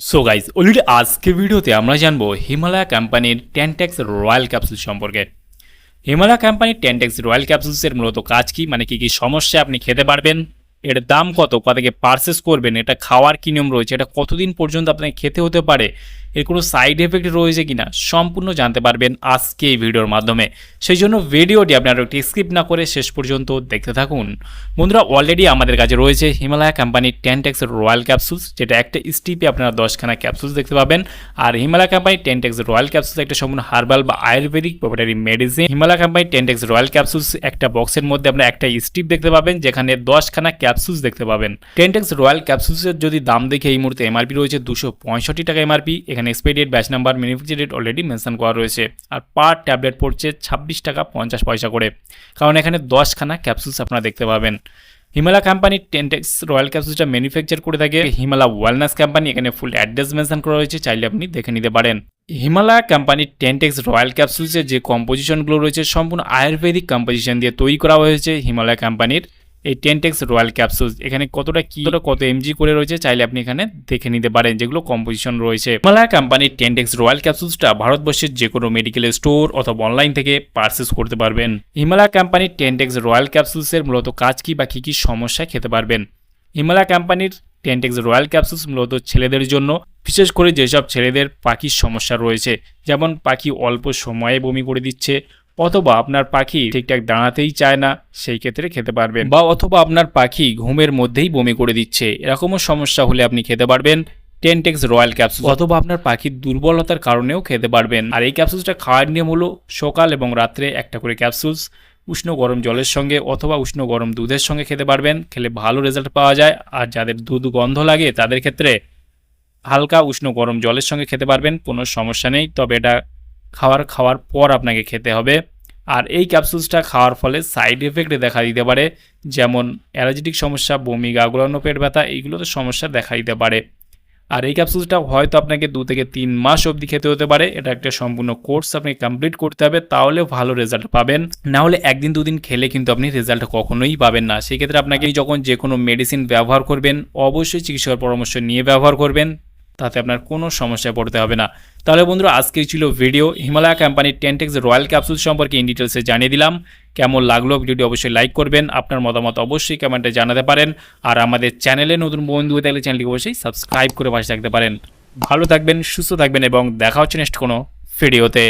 So guys already আজকে ভিডিওতে আমরা জানব হিমালয়া কোম্পানির টেনটেক্স রয়্যাল ক্যাপসুল সম্পর্কে। হিমালয়া কোম্পানির টেনটেক্স রয়্যাল ক্যাপসুলসের মূলত কাজ কি? মানে কি কি সমস্যা আপনি খেতে পারবেন? এর দাম কত? কত থেকে পারচেস করবেন? এটা খাওয়ার কী নিয়ম রয়েছে? এটা কতদিন পর্যন্ত আপনাকে খেতে হতে পারে? এর কোনো সাইড এফেক্ট রয়েছে কিনা? সম্পূর্ণ জানতে পারবেন আজকে এই ভিডিওর মাধ্যমে। সেই জন্য ভিডিওটি আপনারা একটি স্কিপ না করে শেষ পর্যন্ত দেখতে থাকুন। বন্ধুরা অলরেডি আমাদের কাছে রয়েছে হিমালয়া কোম্পানির টেনটেক্স রয়্যাল ক্যাপসুলস যেটা একটা স্টিপে আপনারা দশখানা ক্যাপসুলস দেখতে পাবেন। আর হিমালয়া কোম্পানির টেনটেক্স রয়্যাল ক্যাপসুলস একটা সম্পূর্ণ হার্বাল বা আয়ুর্বেদিক প্রপার্টারি মেডিসিন হিমালয়া কোম্পানির টেনটেক্স রয়্যাল ক্যাপসুলস একটা বক্সের মধ্যে আপনারা একটা স্টিপ দেখতে পাবেন, যেখানে দশখানা ক্যাপসুলস দেখতে পাবেন। টেনটেক্স রয়্যাল ক্যাপসুলসের যদি দাম দেখে এই মুহূর্তে এমআরপি রয়েছে দুশো পঁয়ষট্টি টাকা এমআরপি এখানে expiry batch number manufacture date already mention করা রয়েছে। আর পার ট্যাবলেট পড়ছে ছাব্বিশ টাকা পঞ্চাশ পয়সা করে। কারণ এখানে দশখানা ক্যাপসুলস আপনারা দেখতে পাবেন। হিমালয়া কোম্পানির টেনটেক্স রয়্যাল ক্যাপসুলটা ম্যানুফ্যাকচার করে থাকে। হিমালয়া ওয়েলনেস কোম্পানি এখানে ফুল অ্যাড্রেস মেনশন করা রয়েছে, চাইলে আপনি দেখে নিতে পারেন। হিমালয়া কোম্পানির টেনটেক্স রয়্যাল ক্যাপসুলসের যে কম্পোজিশনগুলো রয়েছে, সম্পূর্ণ আয়ুর্বেদিক কম্পোজিশন দিয়ে তৈরি করা হয়েছে হিমালয়া কোম্পানির। এই টেনটেক্স রয়্যাল ক্যাপসুলস এখানে কতটা কি কত এমজি করে রয়েছে চাইলে আপনি এখানে দেখে নিতে পারেন যেগুলো কম্পোজিশন রয়েছে। হিমালয়া কোম্পানির টেনটেক্স রয়্যাল ক্যাপসুলসটা ভারতবর্ষের যে কোনো মেডিকেল স্টোর অথবা অনলাইন থেকে পারচেস করতে পারবেন। হিমালয়া কোম্পানির টেনটেক্স রয়্যাল ক্যাপসুলসের মূলত কাজ কি বা কী কী সমস্যায় খেতে পারবেন? হিমালয়া কোম্পানির টেনটেক্স রয়্যাল ক্যাপসুলস মূলত ছেলেদের জন্য, বিশেষ করে যেসব ছেলেদের পাখির সমস্যা রয়েছে, যেমন পাখি অল্প সময়ে বমি করে দিচ্ছে অথবা আপনার পাখি ঠিকঠাক দাঁড়াতেই চায় না, সেই ক্ষেত্রে খেতে পারবেন। বা অথবা আপনার পাখি ঘুমের মধ্যেই বমি করে দিচ্ছে, এরকমও সমস্যা হলে আপনি খেতে পারবেন। টেনটেক্স রয়্যাল ক্যাপসুল অথবা আপনার পাখির দুর্বলতার কারণেও খেতে পারবেন। আর এই ক্যাপসুলসটা খাওয়ার নিয়ম হলো সকাল এবং রাত্রে একটা করে ক্যাপসুলস উষ্ণ গরম জলের সঙ্গে অথবা উষ্ণ গরম দুধের সঙ্গে খেতে পারবেন। খেলে ভালো রেজাল্ট পাওয়া যায়। আর যাদের দুধ গন্ধ লাগে, তাদের ক্ষেত্রে হালকা উষ্ণ গরম জলের সঙ্গে খেতে পারবেন, কোনো সমস্যা নেই। তবে এটা খাওয়ার খাওয়ার পর আপনাকে খেতে হবে। আর এই ক্যাপসুলসটা খাওয়ার ফলে সাইড এফেক্ট দেখা দিতে পারে, যেমন অ্যালার্জেটিক সমস্যা, বমি গাগুলানো পেট ব্যথা, এইগুলোতে সমস্যা দেখা দিতে পারে। আর এই ক্যাপসুলসটা হয়তো আপনাকে দু থেকে তিন মাস অবধি খেতে হতে পারে। এটা একটা সম্পূর্ণ কোর্স আপনাকে কমপ্লিট করতে হবে তাহলে ভালো রেজাল্ট পাবেন। না হলে একদিন, দুদিন খেলে কিন্তু আপনি রেজাল্ট কখনোই পাবেন না। সেক্ষেত্রে আপনাকে যখন যে কোনো মেডিসিন ব্যবহার করবেন, অবশ্যই চিকিৎসকের পরামর্শ নিয়ে ব্যবহার করবেন। তাতে আপনার কোনো সমস্যায় পড়তে হবে না। তাহলে বন্ধুরা আজকেই ছিল ভিডিও হিমালয়া কোম্পানির টেনটেক্স রয়্যাল ক্যাপসুল সম্পর্কে ইন ডিটেলসে জানিয়ে দিলাম। কেমন লাগল ভিডিওটি অবশ্যই লাইক করবেন। আপনার মতামত অবশ্যই কমেন্টে জানাতে পারেন। আর আমাদের চ্যানেলে নতুন বন্ধু হয়ে থাকলে চ্যানেলটি অবশ্যই সাবস্ক্রাইব করে পাশে থাকতে পারেন। ভালো থাকবেন, সুস্থ থাকবেন এবং দেখা হচ্ছে নেক্সট কোনো ভিডিওতে